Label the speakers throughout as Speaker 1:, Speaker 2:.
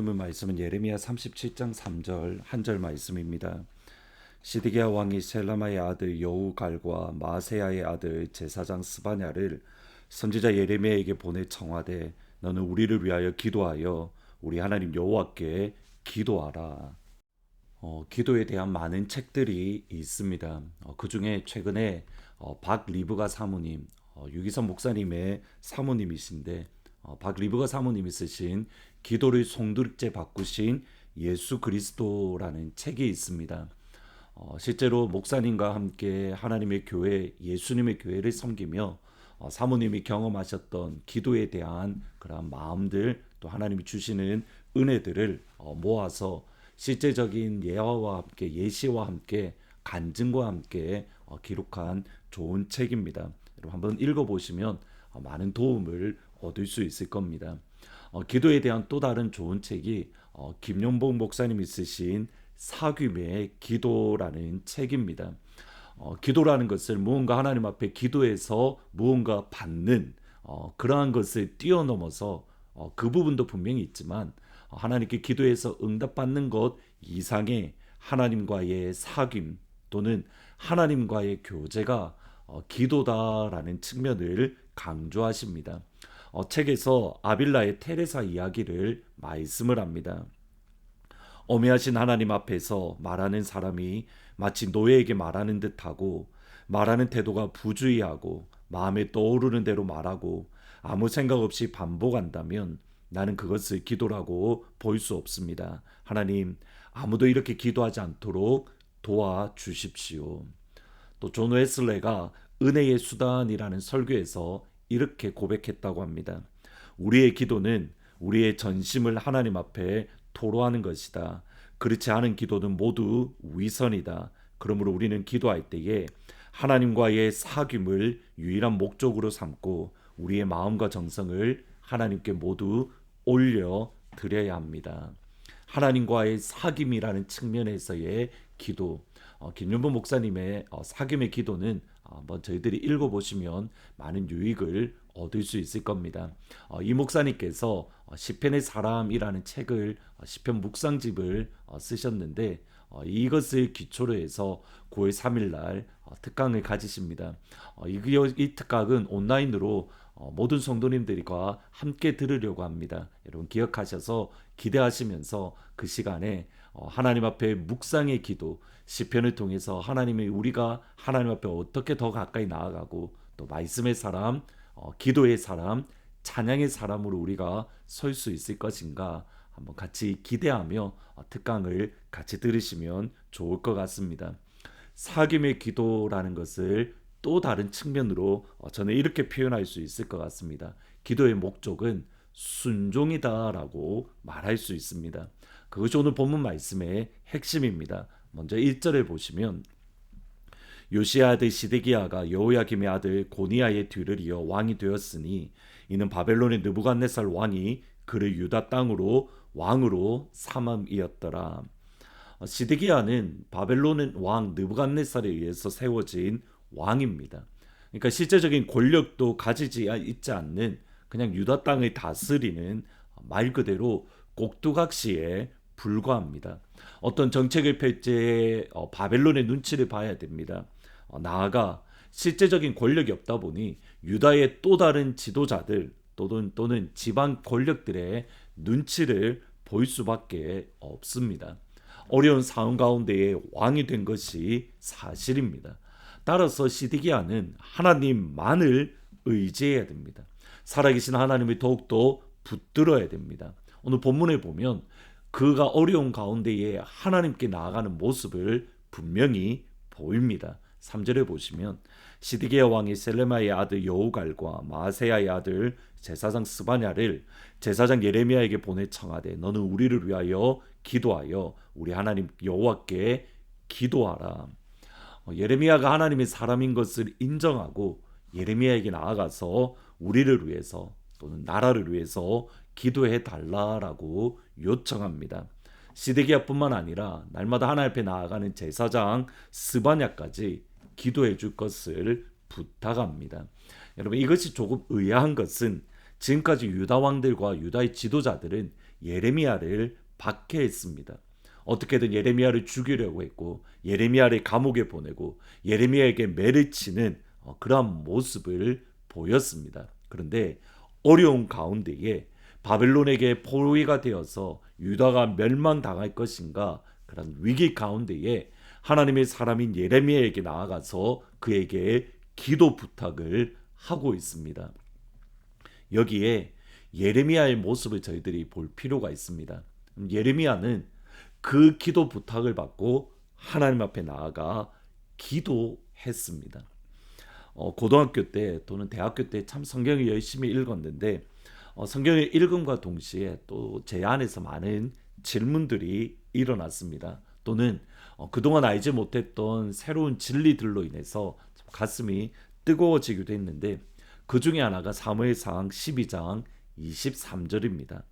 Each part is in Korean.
Speaker 1: 하늘문 말씀은 예레미야 37장 3절 한 절 말씀입니다. 시드기야 왕이 셀라마의 아들 여우갈과 마세야의 아들 제사장 스바냐를 선지자 예레미야에게 보내 청하되 너는 우리를 위하여 기도하여 우리 하나님 여호와께 기도하라. 어, 기도에 대한 많은 책들이 있습니다. 어, 그 중에 최근에 어, 박 리브가 사모님, 어, 유기선 목사님의 사모님이신데 어, 박 리브가 사모님이 쓰신 기도를 송두리째 바꾸신 예수 그리스도라는 책이 있습니다. 어, 실제로 목사님과 함께 하나님의 교회, 예수님의 교회를 섬기며 어, 사모님이 경험하셨던 기도에 대한 그러한 마음들 또 하나님이 주시는 은혜들을 어, 모아서 실제적인 예화와 함께 예시와 함께 간증과 함께 어, 기록한 좋은 책입니다. 여러분 한번 읽어보시면 어, 많은 도움을 얻을 수 있을 겁니다. 어, 기도에 대한 또 다른 좋은 책이 어, 김용복 목사님이 쓰신 사귀의 기도라는 책입니다. 어, 기도라는 것을 무언가 하나님 앞에 기도해서 무언가 받는 어, 그러한 것을 뛰어넘어서 어, 그 부분도 분명히 있지만 어, 하나님께 기도해서 응답받는 것 이상의 하나님과의 사귐 또는 하나님과의 교제가 어, 기도다라는 측면을 강조하십니다. 어, 책에서 아빌라의 테레사 이야기를 말씀을 합니다. 어미하신 하나님 앞에서 말하는 사람이 마치 노예에게 말하는 듯하고 말하는 태도가 부주의하고 마음에 떠오르는 대로 말하고 아무 생각 없이 반복한다면 나는 그것을 기도라고 볼 수 없습니다. 하나님, 아무도 이렇게 기도하지 않도록 도와 주십시오. 또 존 웨슬레가 은혜의 수단이라는 설교에서 이렇게 고백했다고 합니다. 우리의 기도는 우리의 전심을 하나님 앞에 토로하는 것이다. 그렇지 않은 기도는 모두 위선이다. 그러므로 우리는 기도할 때에 하나님과의 사귐을 유일한 목적으로 삼고 우리의 마음과 정성을 하나님께 모두 올려 드려야 합니다. 하나님과의 사귐이라는 측면에서의 기도, 어, 김윤보 목사님의 어, 사귐의 기도는 어, 한번 저희들이 읽어보시면 많은 유익을 얻을 수 있을 겁니다. 어, 이 목사님께서 어, 시편의 사람이라는 책을 어, 시편 묵상집을 어, 쓰셨는데 어, 이것을 기초로 해서 9월 3일 날 어, 특강을 가지십니다. 어, 이, 이 특강은 온라인으로 어, 모든 성도님들과 함께 들으려고 합니다. 여러분 기억하셔서 기대하시면서 그 시간에 어, 하나님 앞에 묵상의 기도, 시편을 통해서 하나님의 우리가 하나님 앞에 어떻게 더 가까이 나아가고 또 말씀의 사람, 어, 기도의 사람, 찬양의 사람으로 우리가 설 수 있을 것인가 한번 같이 기대하며 어, 특강을 같이 들으시면 좋을 것 같습니다. 사귐의 기도라는 것을 또 다른 측면으로 어, 저는 이렇게 표현할 수 있을 것 같습니다. 기도의 목적은 순종이다라고 말할 수 있습니다. 그것이 오늘 본문 말씀의 핵심입니다. 먼저 1절을 보시면 요시아 아들 시데기야가 여호야김의 아들 고니야의 뒤를 이어 왕이 되었으니 이는 바벨론의 느부갓네살 왕이 그를 유다 땅으로 왕으로 삼음이었더라. 어, 시드기야는 바벨론의 왕 느부갓네살에 의해서 세워진 왕입니다. 그러니까 실제적인 권력도 가지지 있지 않는 그냥 유다 땅을 다스리는 말 그대로 꼭두각시에 불과합니다. 어떤 정책을 펼때 어, 바벨론의 눈치를 봐야 됩니다. 어, 나아가 실제적인 권력이 없다 보니 유다의 또 다른 지도자들 또는 또는 지방 권력들의 눈치를 볼 수밖에 없습니다. 어려운 상황 가운데에 왕이 된 것이 사실입니다. 따라서 시드기야는 하나님만을 의지해야 됩니다. 살아계신 하나님을 더욱더 붙들어야 됩니다. 오늘 본문에 보면 그가 어려운 가운데에 하나님께 나아가는 모습을 분명히 보입니다. 3절에 보시면 시드기야 왕이 셀레마의 아들 여우갈과 마세야의 아들 제사장 스바냐를 제사장 예레미야에게 보내 청하되 너는 우리를 위하여 기도하여 우리 하나님 여호와께 기도하라. 어, 예레미야가 하나님의 사람인 것을 인정하고 예레미야에게 나아가서 우리를 위해서 또는 나라를 위해서 기도해 달라라고 요청합니다. 시드기야뿐만 아니라 날마다 하나님 앞에 나아가는 제사장 스바냐까지 기도해 줄 것을 부탁합니다. 여러분 이것이 조금 의아한 것은 지금까지 유다 왕들과 유다의 지도자들은 예레미야를 박해했습니다. 어떻게든 예레미야를 죽이려고 했고 예레미야를 감옥에 보내고 예레미야에게 매를 치는 어, 그러한 모습을 보였습니다. 그런데 어려운 가운데에 바벨론에게 포위가 되어서 유다가 멸망당할 것인가 그런 위기 가운데에 하나님의 사람인 예레미야에게 나아가서 그에게 기도 부탁을 하고 있습니다. 여기에 예레미야의 모습을 저희들이 볼 필요가 있습니다. 예레미야는 그 기도 부탁을 받고 하나님 앞에 나아가 기도했습니다. 어, 고등학교 때 또는 대학교 때 참 성경을 열심히 읽었는데 어, 성경을 읽음과 동시에 또 제 안에서 많은 질문들이 일어났습니다. 또는 어, 그동안 알지 못했던 새로운 진리들로 인해서 가슴이 뜨거워지기도 했는데 그 중에 하나가 사무엘상 12장 23절입니다.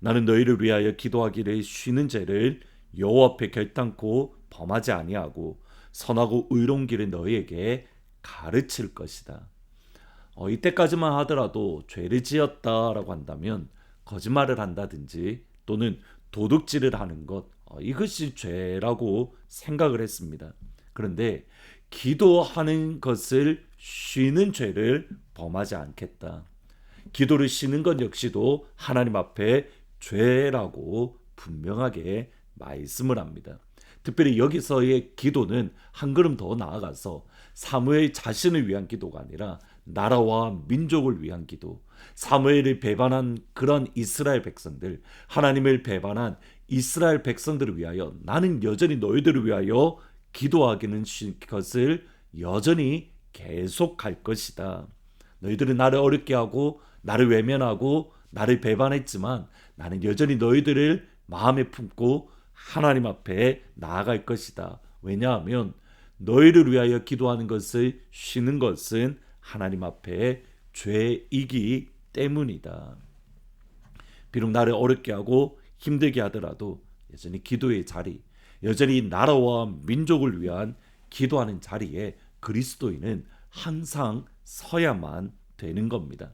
Speaker 1: 나는 너희를 위하여 기도하기를 쉬는 죄를 여호와 앞에 결단코 범하지 아니하고 선하고 의로운 길을 너희에게 가르칠 것이다. 어, 이때까지만 하더라도 죄를 지었다라고 한다면 거짓말을 한다든지 또는 도둑질을 하는 것 어, 이것이 죄라고 생각을 했습니다. 그런데 기도하는 것을 쉬는 죄를 범하지 않겠다. 기도를 쉬는 것 역시도 하나님 앞에 죄라고 분명하게 말씀을 합니다. 특별히 여기서의 기도는 한 걸음 더 나아가서 사무엘 자신을 위한 기도가 아니라 나라와 민족을 위한 기도, 사무엘을 배반한 그런 이스라엘 백성들, 하나님을 배반한 이스라엘 백성들을 위하여 나는 여전히 너희들을 위하여 기도하기는 것을 여전히 계속할 것이다. 너희들은 나를 어렵게 하고 나를 외면하고 나를 배반했지만 나는 여전히 너희들을 마음에 품고 하나님 앞에 나아갈 것이다. 왜냐하면 너희를 위하여 기도하는 것을 쉬는 것은 하나님 앞에 죄이기 때문이다. 비록 나를 어렵게 하고 힘들게 하더라도 여전히 기도의 자리, 여전히 나라와 민족을 위한 기도하는 자리에 그리스도인은 항상 서야만 되는 겁니다.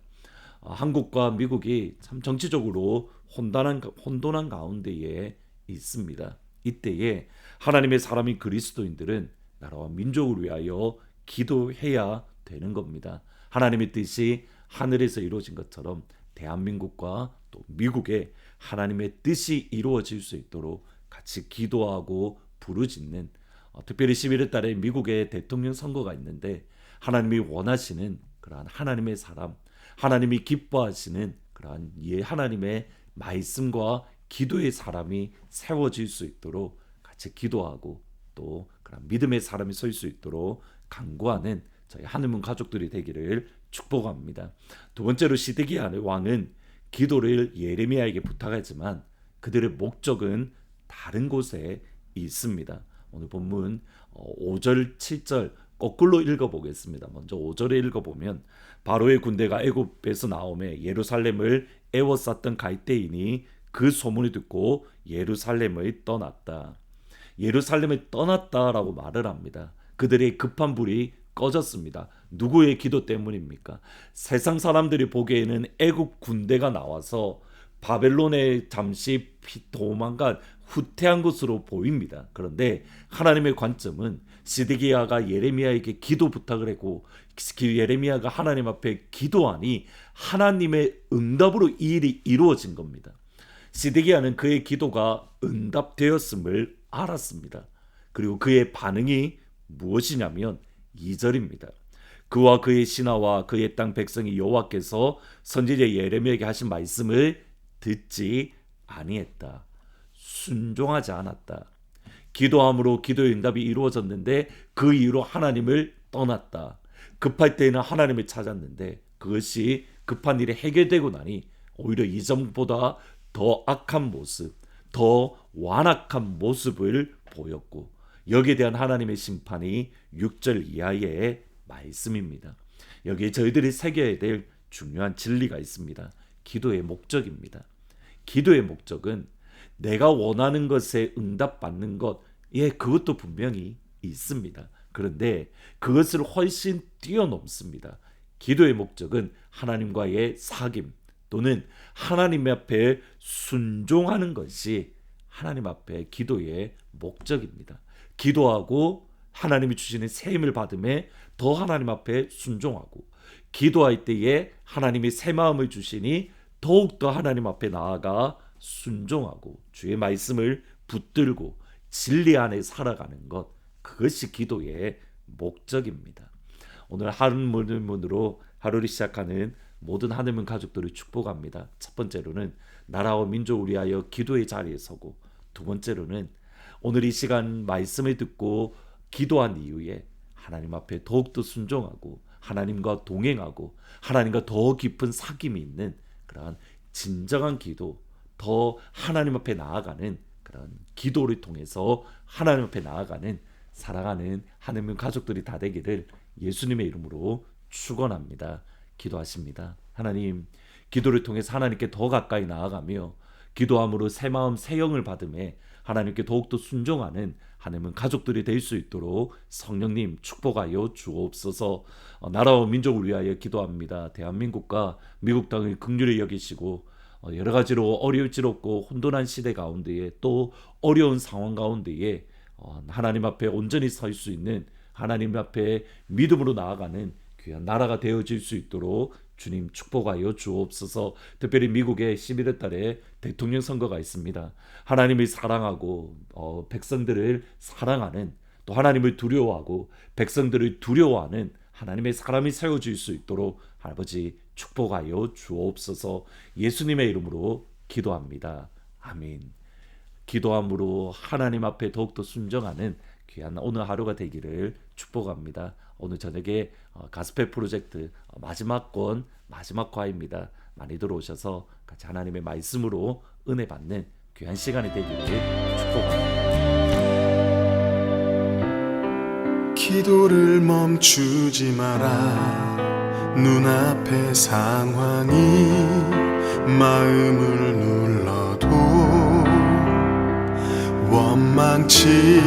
Speaker 1: 아, 한국과 미국이 참 정치적으로 혼돈한, 혼돈한 가운데에 있습니다. 이때에 하나님의 사람인 그리스도인들은 나라와 민족을 위하여 기도해야 되는 겁니다. 하나님의 뜻이 하늘에서 이루어진 것처럼 대한민국과 또 미국의 하나님의 뜻이 이루어질 수 있도록 같이 기도하고 부르짖는 어, 특별히 11월 달에 미국의 대통령 선거가 있는데 하나님이 원하시는 그러한 하나님의 사람, 하나님이 기뻐하시는 그러한 예 하나님의 말씀과 기도의 사람이 세워질 수 있도록 같이 기도하고 또 그런 믿음의 사람이 설 수 있도록 강구하는 저희 하늘문 가족들이 되기를 축복합니다. 두 번째로 시드기야 왕은 기도를 예레미야에게 부탁하지만 그들의 목적은 다른 곳에 있습니다. 오늘 본문 5절, 어, 7절 거꾸로 읽어보겠습니다. 먼저 5절에 읽어보면 바로의 군대가 애굽에서 나오매 예루살렘을 애워쌌던 갈대인이 그 소문을 듣고 예루살렘을 떠났다. 예루살렘을 떠났다라고 말을 합니다. 그들의 급한 불이 꺼졌습니다. 누구의 기도 때문입니까? 세상 사람들이 보기에는 애국 군대가 나와서 바벨론에 잠시 도망간 후퇴한 것으로 보입니다. 그런데 하나님의 관점은 시드기야가 예레미야에게 기도 부탁을 했고 예레미야가 하나님 앞에 기도하니 하나님의 응답으로 이 일이 이루어진 겁니다. 시드기야는 그의 기도가 응답되었음을 알았습니다. 그리고 그의 반응이 무엇이냐면 2절입니다. 그와 그의 신하와 그의 땅 백성이 여호와께서 선지자 예레미야에게 하신 말씀을 듣지 아니했다. 순종하지 않았다. 기도함으로 기도의 응답이 이루어졌는데 그 이후로 하나님을 떠났다. 급할 때에는 하나님을 찾았는데 그것이 급한 일이 해결되고 나니 오히려 이전보다 더 악한 모습, 더 완악한 모습을 보였고 여기에 대한 하나님의 심판이 6절 이하의 말씀입니다. 여기에 저희들이 새겨야 될 중요한 진리가 있습니다. 기도의 목적입니다. 기도의 목적은 내가 원하는 것에 응답받는 것, 예, 그것도 분명히 있습니다. 그런데 그것을 훨씬 뛰어넘습니다. 기도의 목적은 하나님과의 사귐, 또는 하나님 앞에 순종하는 것이 하나님 앞에 기도의 목적입니다. 기도하고 하나님이 주시는 새 힘을 받음에 더 하나님 앞에 순종하고 기도할 때에 하나님이 새 마음을 주시니 더욱더 하나님 앞에 나아가 순종하고 주의 말씀을 붙들고 진리 안에 살아가는 것 그것이 기도의 목적입니다. 오늘 하늘문으로 하루를 시작하는 모든 하늘문 가족들을 축복합니다. 첫 번째로는 나라와 민족을 위하여 기도의 자리에 서고 두 번째로는 오늘 이 시간 말씀을 듣고 기도한 이후에 하나님 앞에 더욱더 순종하고 하나님과 동행하고 하나님과 더 깊은 사귐이 있는 그러한 진정한 기도, 더 하나님 앞에 나아가는 그런 기도를 통해서 하나님 앞에 나아가는 사랑하는 하나님 가족들이 다 되기를 예수님의 이름으로 축원합니다. 기도하십니다. 하나님, 기도를 통해서 하나님께 더 가까이 나아가며 기도함으로 새 마음 새 영을 받음에 하나님께 더욱더 순종하는 하나님은 가족들이 될 수 있도록 성령님 축복하여 주옵소서. 어, 나라와 민족을 위하여 기도합니다. 대한민국과 미국 땅을 극률히 여기시고 어, 여러 가지로 어려울지롭고 혼돈한 시대 가운데에 또 어려운 상황 가운데에 어, 하나님 앞에 온전히 설 수 있는 하나님 앞에 믿음으로 나아가는 귀한 나라가 되어질 수 있도록 주님 축복하여 주옵소서. 특별히 미국에 11월 달에 대통령 선거가 있습니다. 하나님을 사랑하고 어, 백성들을 사랑하는 또 하나님을 두려워하고 백성들을 두려워하는 하나님의 사람이 세워질 수 있도록 아버지 축복하여 주옵소서. 예수님의 이름으로 기도합니다. 아멘. 기도함으로 하나님 앞에 더욱더 순정하는 귀한 오늘 하루가 되기를 축복합니다. 오늘 저녁에 어, 가스펠 프로젝트 어, 마지막 권 마지막 화입니다. 많이들 오셔서 같이 하나님의 말씀으로 은혜 받는 귀한 시간이 되기를 축복합니다.
Speaker 2: 기도를 멈추지 마라 눈앞의 상황이 마음을 눌러도 원망치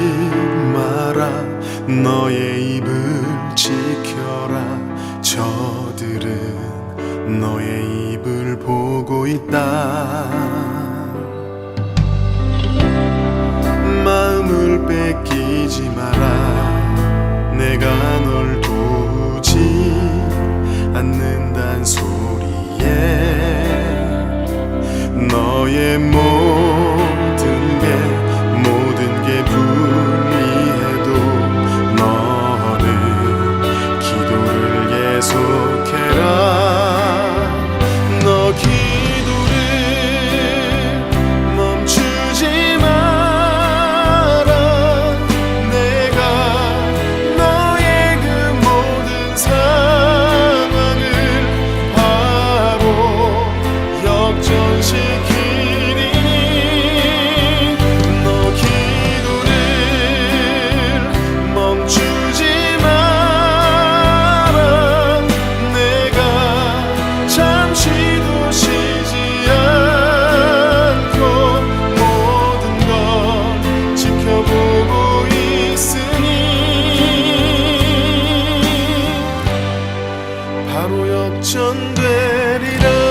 Speaker 2: 마라 너의 입을 저들은 너의 입을 보고 있다. 마음을 뺏기지 마라. 내가 널 도우지 않는단 소리에 너의 모 바로 역전되리라.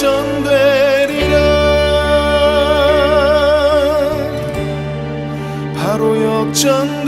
Speaker 2: 역전되리라 바로 역전